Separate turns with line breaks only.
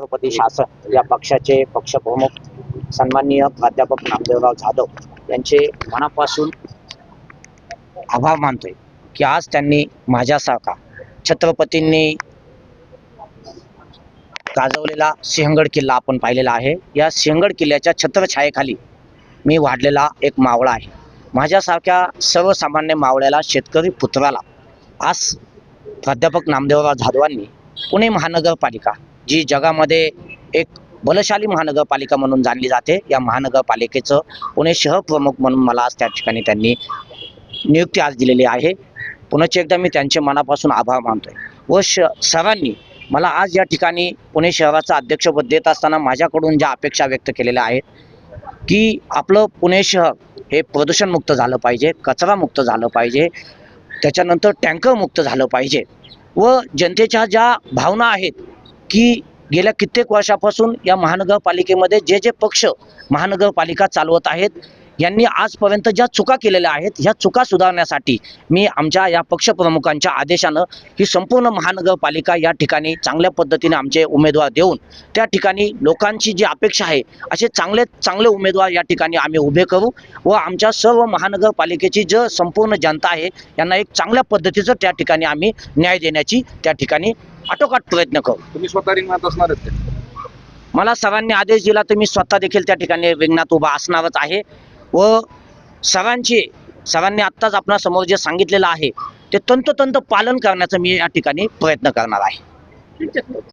राष्ट्रपती शासन या पक्षाचे पक्षप्रमुख सन्माननीय प्राध्यापक नामदेवराव जाधव यांचे मनापासून आभार मानतोय की आज त्यांनी माझ्यासारखा छत्रपतींनी गाजवलेला सिंहगड किल्ला आपण पाहिलेला आहे. या सिंहगड किल्ल्याच्या छत्रछायेखाली मी वाढलेला एक मावळा आहे. माझ्यासारख्या सर्वसामान्य मावळ्याला शेतकरी पुत्राला आज प्राध्यापक नामदेवराव जाधवांनी पुणे महानगरपालिका जी जगामध्ये एक बलशाली महानगरपालिका म्हणून जाणली जाते या महानगरपालिकेचं पुणे शहर प्रमुख म्हणून मला आज त्या ठिकाणी त्यांनी नियुक्ती आज दिलेली आहे. पुन्हा एकदा मी त्यांचे मनापासून आभार मानतोय. व श सरांनी मला आज या ठिकाणी पुणे शहराचं अध्यक्षपद देत असताना माझ्याकडून ज्या अपेक्षा व्यक्त केलेल्या आहेत की आपलं पुणे शहर हे प्रदूषणमुक्त झालं पाहिजे कचरामुक्त झालं पाहिजे त्याच्यानंतर टँकर मुक्त झालं पाहिजे. व जनतेच्या ज्या भावना आहेत की गेल्या कित्येक वर्षापासून या महानगरपालिकेमध्ये जे जे पक्ष महानगरपालिका चालवत आहेत यांनी आजपर्यंत ज्या चुका केलेल्या आहेत ह्या चुका सुधारण्यासाठी मी आमच्या या पक्षप्रमुखांच्या आदेशानं ही संपूर्ण महानगरपालिका या ठिकाणी चांगल्या पद्धतीने आमचे उमेदवार देऊन त्या ठिकाणी लोकांची जी अपेक्षा आहे असे चांगले चांगले उमेदवार या ठिकाणी आम्ही उभे करू व आमच्या सर्व महानगरपालिकेची जे संपूर्ण जनता आहे यांना एक चांगल्या पद्धतीचं त्या ठिकाणी आम्ही न्याय देण्याची त्या ठिकाणी आटोकाट प्रयत्न करू
तुम्ही स्वतः रिंगणात असणार?
मला सरांनी आदेश दिला तर मी स्वतः देखील त्या ठिकाणी रिंगणात उभा असणारच आहे व सगळ्यांचे सरांनी आत्ताच आपणासमोर जे सांगितलेलं आहे ते तंतोतंत पालन करण्याचा मी या ठिकाणी प्रयत्न करणार आहे.